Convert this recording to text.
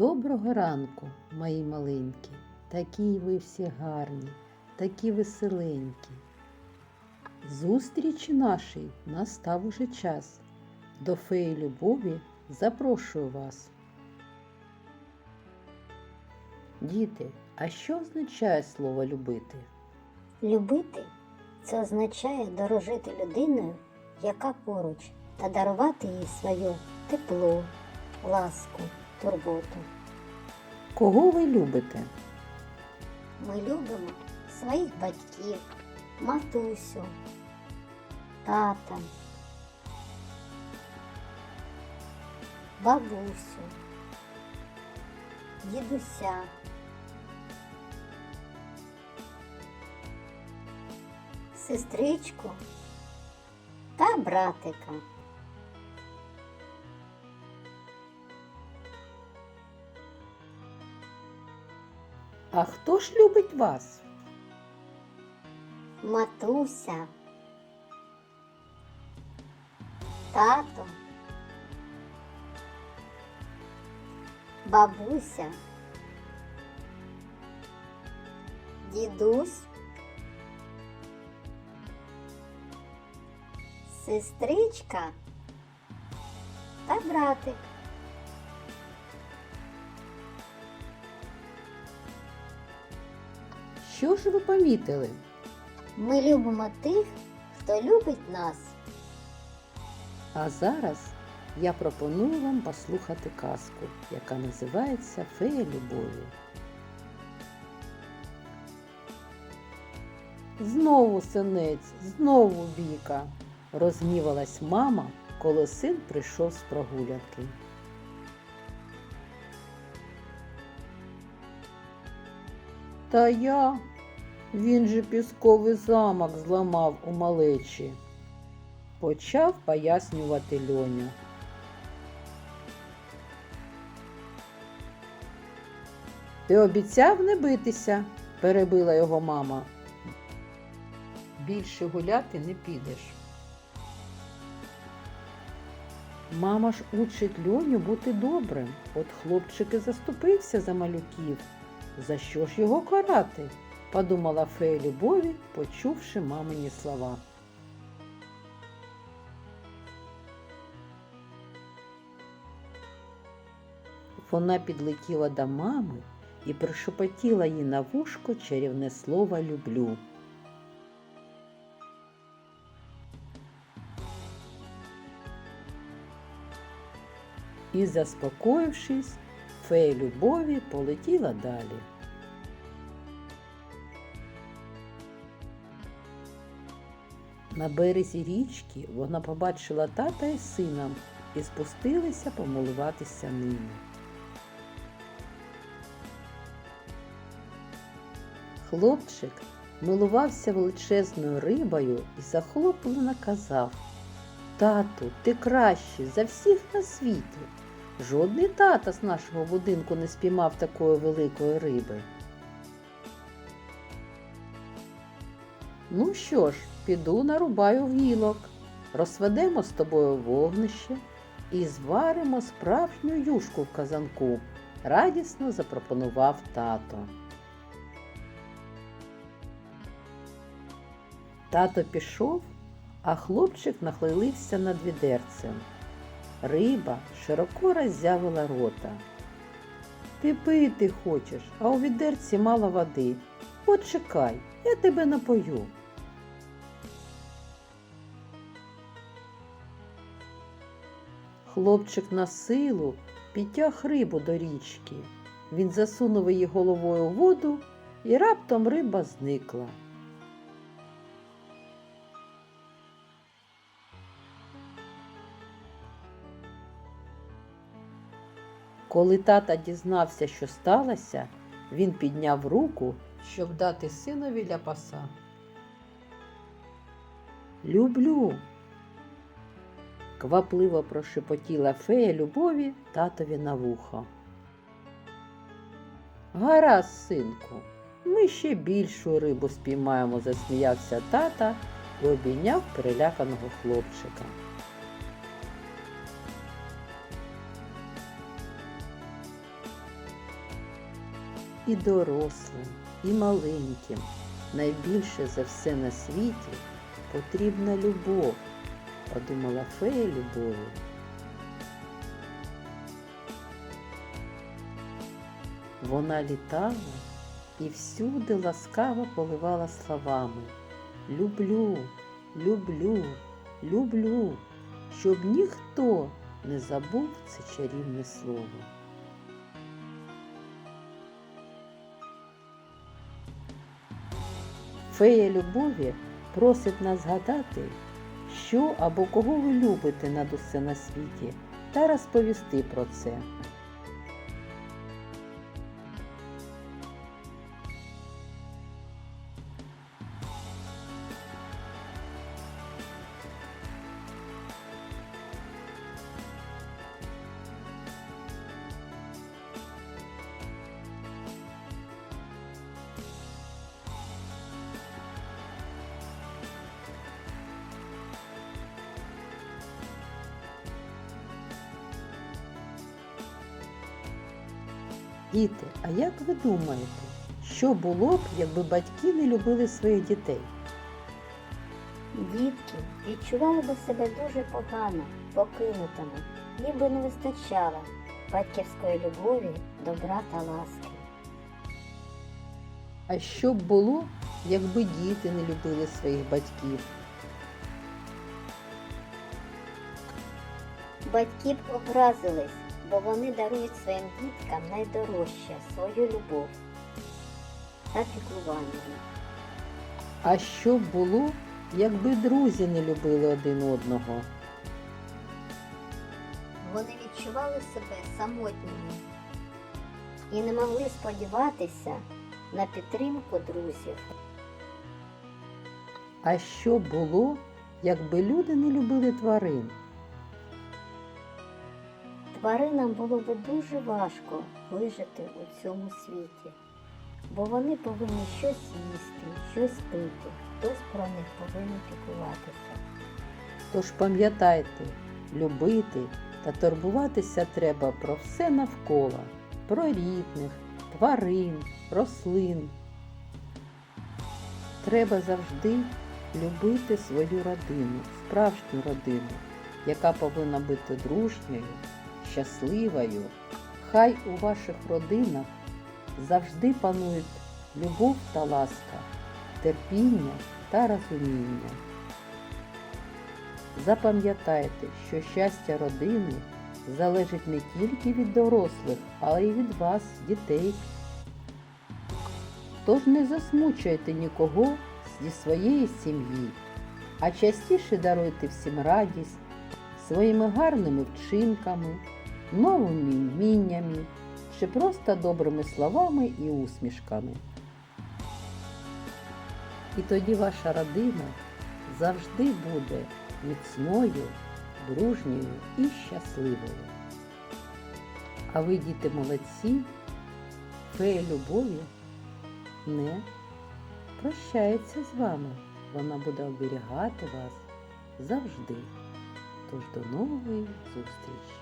Доброго ранку, мої маленькі, такі ви всі гарні, такі веселенькі. Зустрічі нашій настав уже час. До феї любові запрошую вас. Діти, а що означає слово любити? Любити це означає дорожити людиною, яка поруч, та дарувати їй своє тепло, ласку, турботу. Кого ви любите? Ми любимо своїх батьків, матусю, тата, бабусю, дідуся. Сестричку та братика. А хто ж любить вас? матуся, тато, бабуся, дідусь, сестричка. Та братик. Що ж ви помітили? Ми любимо тих, хто любить нас. А зараз я пропоную вам послухати казку, яка називається Фея любові. Знову синець, знову бійка, розгнівалась мама, коли син прийшов з прогулянки. Та я, він же пісковий замок зламав у малечі почав пояснювати Льоня. Ти обіцяв не битися, перебила його мама. Більше гуляти не підеш. Мама ж учить Льоню бути добрим. От хлопчик і заступився за малюків. За що ж його карати? Подумала фея любові, почувши мамині слова. Вона підлетіла до мами і прошепотіла їй на вушко чарівне слово люблю. І, заспокоївшись, фея любові полетіла далі. На березі річки вона побачила тата із сином і спустилися помилуватися ними. Хлопчик милувався величезною рибою і захоплено казав Тату, ти кращий за всіх на світі. Жодний тата з нашого будинку не спіймав такої великої риби. Ну що ж, піду нарубаю гілок, розведемо з тобою вогнище і зваримо справжню юшку в казанку, радісно запропонував тато. Тато пішов, а хлопчик нахилився над відерцем. Риба широко роззявила рота. Ти пити хочеш, а у відерці мало води. Почекай, я тебе напою. Хлопчик на силу підтяг рибу до річки. Він засунув її головою у воду, і раптом риба зникла. Коли тата дізнався, що сталося, він підняв руку, щоб дати синові ляпаса. Люблю. Квапливо прошепотіла фея любові татові на вухо. Гаразд, синку, ми ще більшу рибу спіймаємо, засміявся тата і обійняв переляканого хлопчика. і дорослим, і маленьким. Найбільше за все на світі потрібна любов, подумала фея любові. Вона літала і всюди ласкаво поливала словами Люблю, люблю, люблю, щоб ніхто не забув це чарівне слово. Фея любові просить нас згадати, що або кого ви любите над усе на світі, та розповісти про це. Діти, а як ви думаєте, що було б, якби батьки не любили своїх дітей? Дітки відчували би себе дуже погано, покинутими, їм би не вистачало батьківської любові, добра та ласки. А що б було, якби діти не любили своїх батьків? Батьки б образились, бо вони дарують своїм діткам найдорожче свою любов та піклування. А що б було, якби друзі не любили один одного? Вони відчували себе самотніми і не могли сподіватися на підтримку друзів. А що було, якби люди не любили тварин? Тваринам було би дуже важко вижити у цьому світі, бо вони повинні щось їсти, щось пити, хтось про них повинен піклуватися. Тож пам'ятайте, любити та турбуватися треба про все навколо, про рідних, тварин, рослин. Треба завжди любити свою родину, справжню родину, яка повинна бути дружньою, щасливою. Хай у ваших родинах завжди панують любов та ласка, терпіння та розуміння. Запам'ятайте, що щастя родини залежить не тільки від дорослих, але й від вас, дітей. Тож не засмучуйте нікого зі своєї сім'ї, а частіше даруйте всім радість своїми гарними вчинками, новими вміннями чи просто добрими словами і усмішками. І тоді ваша родина завжди буде міцною, дружньою і щасливою. А ви, діти молодці, фея любові не прощається з вами. Вона буде оберігати вас завжди. Тож до нової зустрічі!